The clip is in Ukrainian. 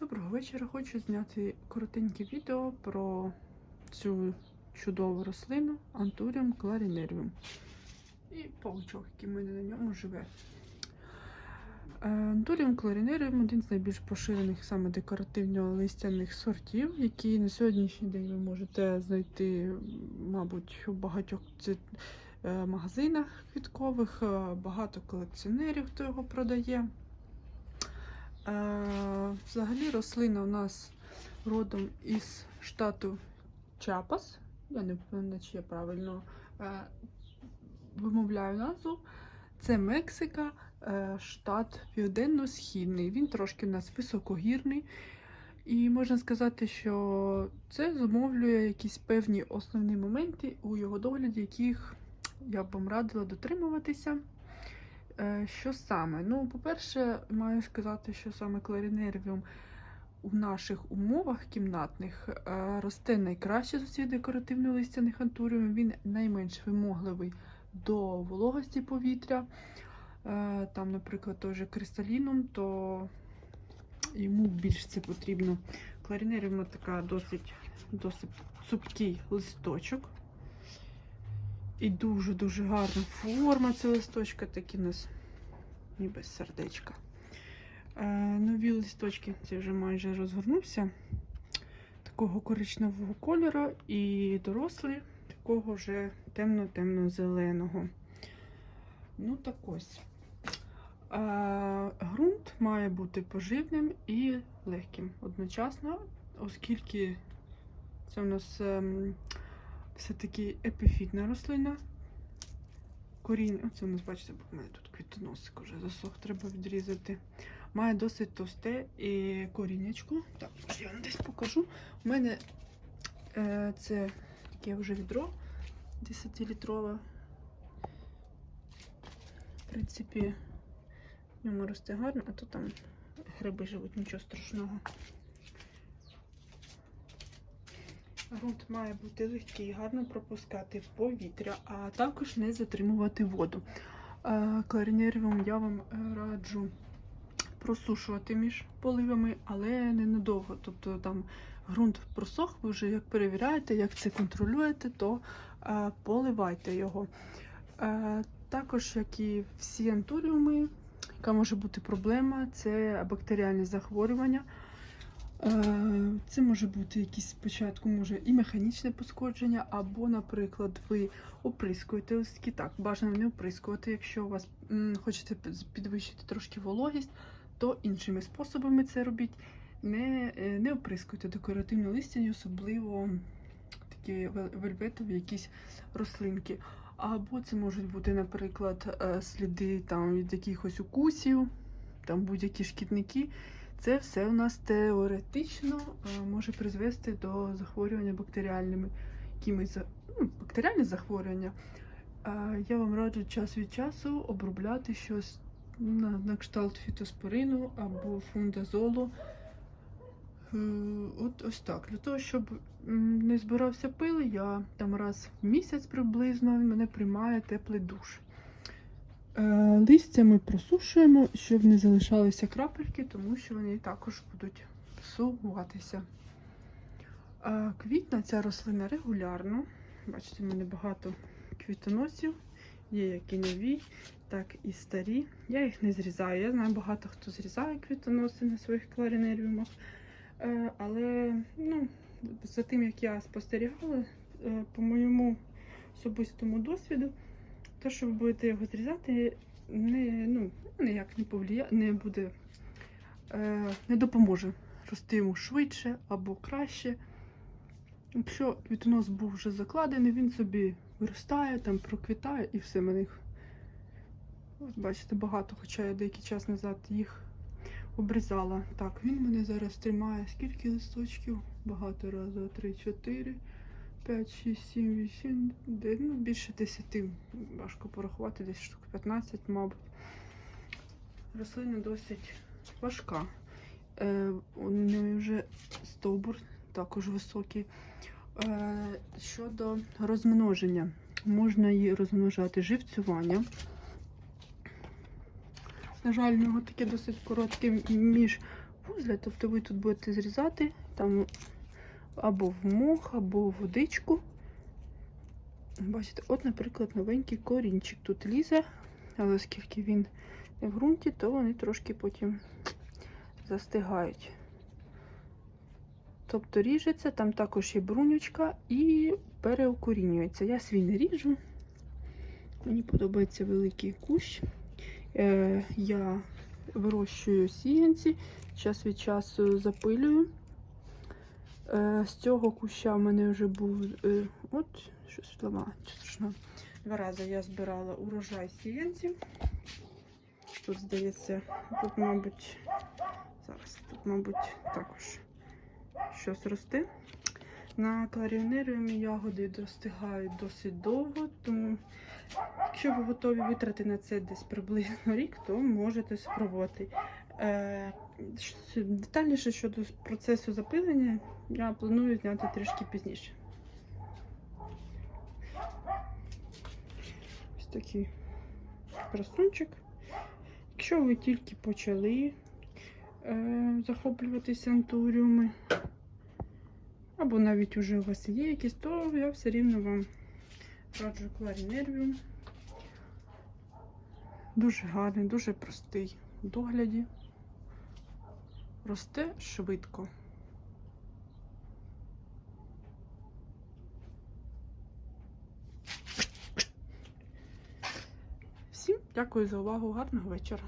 Доброго вечора. Хочу зняти коротеньке відео про цю чудову рослину Антуріум кларінеріум. І паучок, який мене на ньому живе. Е, Антуріум кларінеріум один з найбільш поширених саме декоративно-листяних сортів, які на сьогоднішній день ви можете знайти, мабуть, у багатьох е, магазинах квіткових, е, багато колекціонерів, хто його продає. Взагалі рослина у нас родом із штату Чапас. Я не впевнена, чи я правильно е, вимовляю назву. Це Мексика, е, штат Південно-Східний. Він трошки у нас високогірний. І можна сказати, що це зумовлює якісь певні основні моменти у його догляді, яких я б вам радила дотримуватися. Е, Що саме? Ну, по-перше, маю сказати, що саме кларінервіум у наших умовах кімнатних е, росте найкраще з усіх декоративно-листяних антуріумів. Він найменш вимогливий до вологості повітря. Е, Там, наприклад, той же кристалінум, то йому більш це потрібно. Кларінеріум така досить, досить цупкий листочок. І дуже-дуже гарна форма цього листочка, такі у нас ніби сердечка. Е, нові листочки, це вже майже розгорнувся. Такого коричневого кольору, і дорослі такого вже темно-темно-зеленого. Ну, так ось. Е, ґрунт має бути поживним і легким одночасно, оскільки це у нас ем, все-таки епіфітна рослина. Коріння, оце у нас, бачите, бо в мене тут квітоносик вже засох, треба відрізати. Має досить товсте і коріннячко. Так, може, я вам десь покажу. У мене е, це таке вже відро 10-літрове. В принципі, в ньому росте гарно, а то там гриби живуть, нічого страшного. Грунт має бути легкий, гарно пропускати повітря, а також не затримувати воду. Е, я вам е, раджу просушувати між поливами, але ненадовго. Тобто там ґрунт просох, ви вже як перевіряєте, як це контролюєте, то е, поливайте його. Також, як і всі антуріуми, яка може бути проблема, це бактеріальні захворювання. Е, Це може бути якісь спочатку може і механічне пошкодження, або, наприклад, ви оприскуєте листки. Так, бажано не оприскувати. Якщо у вас м, хочете підвищити трошки вологість, то іншими способами це робіть. Не, е, не оприскуйте декоративні листя, особливо такі вел- вельветові якісь рослинки. Або це можуть бути, наприклад, е, сліди там від якихось укусів, там будь-які шкідники. Це все у нас теоретично е, може призвести до захворювання бактеріальними якимись ну, бактеріальні захворювання. Я вам раджу час від часу обробляти щось на, на кшталт фітоспорину або фундазолу. Е, От ось так. Для того, щоб не збирався пил, я там раз в місяць приблизно мене приймає теплий душ. Е, Листя ми просушуємо, щоб не залишалися крапельки, тому що вони також будуть псуватися. Е, Квітна ця рослина регулярно. Бачите, в мене багато квітоносів. Є як і нові, так і старі. Я їх не зрізаю. Я знаю, багато хто зрізає квітоноси на своїх кларинеріумах. Е, Але ну, за тим, як я спостерігала, по моєму особистому досвіду, те, що ви будете його зрізати, не, ну, ніяк не повлия... не буде, е, не допоможе рости йому швидше або краще. Якщо квітонос був вже закладений, він собі виростає, там проквітає і все мене. їх- Ось бачите, багато, хоча я деякий час назад їх обрізала. Так, він мене зараз тримає. Скільки листочків? Багато раз, два, три, чотири, п'ять, шість, сім, вісім, ну, більше десяти. Важко порахувати, десь штук 15, мабуть. Рослина досить важка. Е, у неї вже стовбур також високий. Е, щодо розмноження, можна її розмножати живцюванням. На жаль, у нього таке досить коротке між пузля, тобто ви тут будете зрізати там або в мох, або в водичку. Бачите, от, наприклад, новенький корінчик тут лізе, але оскільки він в ґрунті, то вони трошки потім застигають. Тобто ріжеться, там також є брунючка і переукорінюється. Я свій не ріжу. Мені подобається великий кущ. Е, я вирощую сіянці, час від часу запилюю. Е, з цього куща в мене вже був е, от щось страшно. Два рази я збирала урожай сіянців. Тут, здається, тут, мабуть, зараз тут, мабуть, також щось росте. На кларіонеріумі ягоди достигають досить довго, тому якщо ви готові витрати на це десь приблизно рік, то можете спробувати. Е, детальніше щодо процесу запилення я планую зняти трішки пізніше. Ось такий красунчик. Якщо ви тільки почали е, захоплюватися антуріуми, або навіть уже у вас є якісь, то я все рівно вам раджу кларінервіум. Дуже гарний, дуже простий в догляді. Росте швидко. Дякую за увагу, гарного вечора.